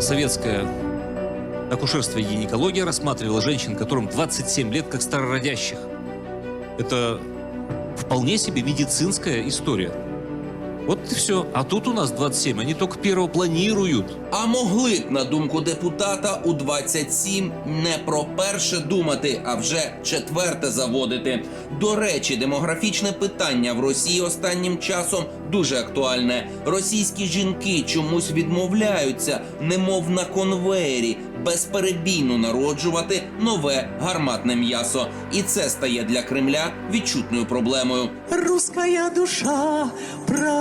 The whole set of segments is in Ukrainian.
советское акушерство и гинекология рассматривала женщин, которым 27 лет, как старородящих. Это вполне себе медицинская история. Вот и все. А тут у нас 27, они только первого планируют. А могли б, на думку депутата, у 27 не про перше думати, а вже четверте заводити. До речі, демографічне питання в Росії останнім часом дуже актуальне. Російські жінки чомусь відмовляються, немов на конвеєрі, безперебійно народжувати нове гарматне м'ясо. І це стає для Кремля відчутною проблемою. Русская душа,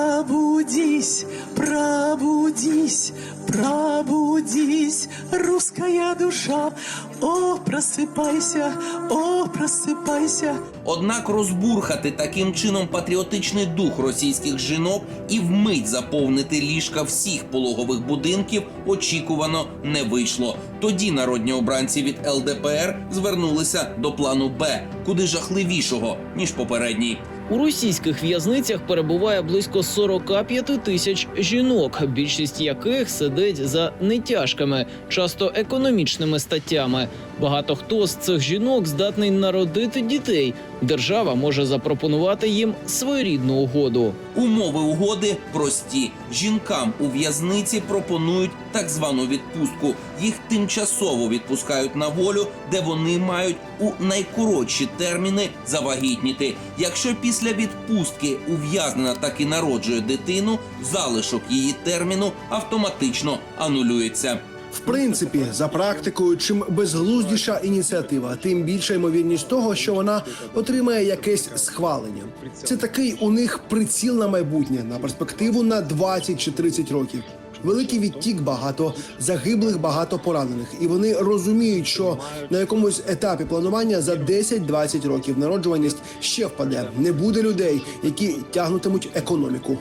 пробудись, пробудись, пробудись, русская душа, о, просыпайся, о, просыпайся. Однак розбурхати таким чином патріотичний дух російських жінок і вмить заповнити ліжка всіх пологових будинків очікувано не вийшло. Тоді народні обранці від ЛДПР звернулися до плану Б, куди жахливішого ніж попередній. У російських в'язницях перебуває близько 45 тисяч жінок, більшість яких сидить за нетяжкими, часто економічними статтями. Багато хто з цих жінок здатний народити дітей. Держава може запропонувати їм своєрідну угоду. Умови угоди прості. Жінкам у в'язниці пропонують так звану відпустку. Їх тимчасово відпускають на волю, де вони мають у найкоротші терміни завагітніти. Якщо після відпустки ув'язнена таки народжує дитину, залишок її терміну автоматично анулюється. В принципі, за практикою, чим безглуздіша ініціатива, тим більша ймовірність того, що вона отримає якесь схвалення. Це такий у них приціл на майбутнє, на перспективу на 20 чи 30 років. Великий відтік, багато загиблих, багато поранених, і вони розуміють, що на якомусь етапі планування за 10-20 років народжуваність ще впаде. Не буде людей, які тягнутимуть економіку.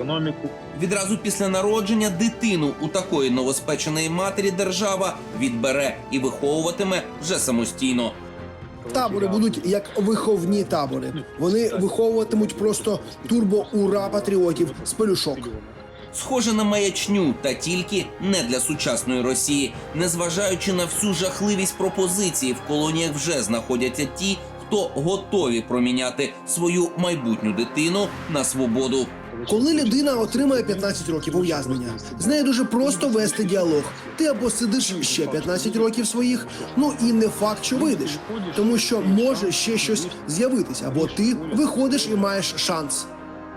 Економіку. Відразу після народження дитину у такої новоспеченої матері держава відбере і виховуватиме вже самостійно. Табори будуть як виховні табори. Вони виховуватимуть просто турбо-ура патріотів з пелюшок. Схоже на маячню, та тільки не для сучасної Росії. Незважаючи на всю жахливість пропозиції, в колоніях вже знаходяться ті, хто готові проміняти свою майбутню дитину на свободу. Коли людина отримає 15 років ув'язнення, з нею дуже просто вести діалог. Ти або сидиш ще 15 років своїх, ну і не факт, що вийдеш, тому що може ще щось з'явитися, або ти виходиш і маєш шанс.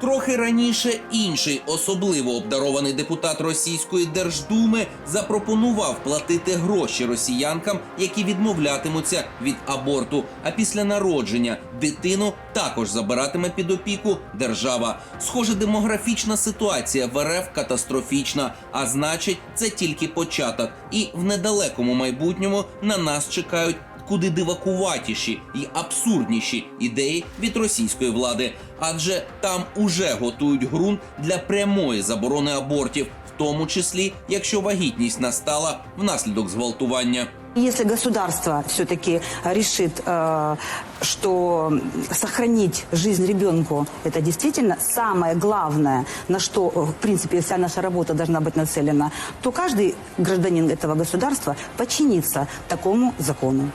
Трохи раніше інший особливо обдарований депутат російської держдуми запропонував платити гроші росіянкам, які відмовлятимуться від аборту. А після народження дитину також забиратиме під опіку держава. Схоже, демографічна ситуація в РФ катастрофічна. А значить, це тільки початок. І в недалекому майбутньому на нас чекають куди дивакуватіші і абсурдніші ідеї від російської влади, адже там уже готують ґрунт для прямої заборони абортів, в тому числі якщо вагітність настала внаслідок зґвалтування. Если государство все-таки решит, э, что сохранить жизнь ребенку это действительно самое главное, на что, э, в принципе, вся наша работа должна быть нацелена, то каждый гражданин этого государства подчинится такому закону.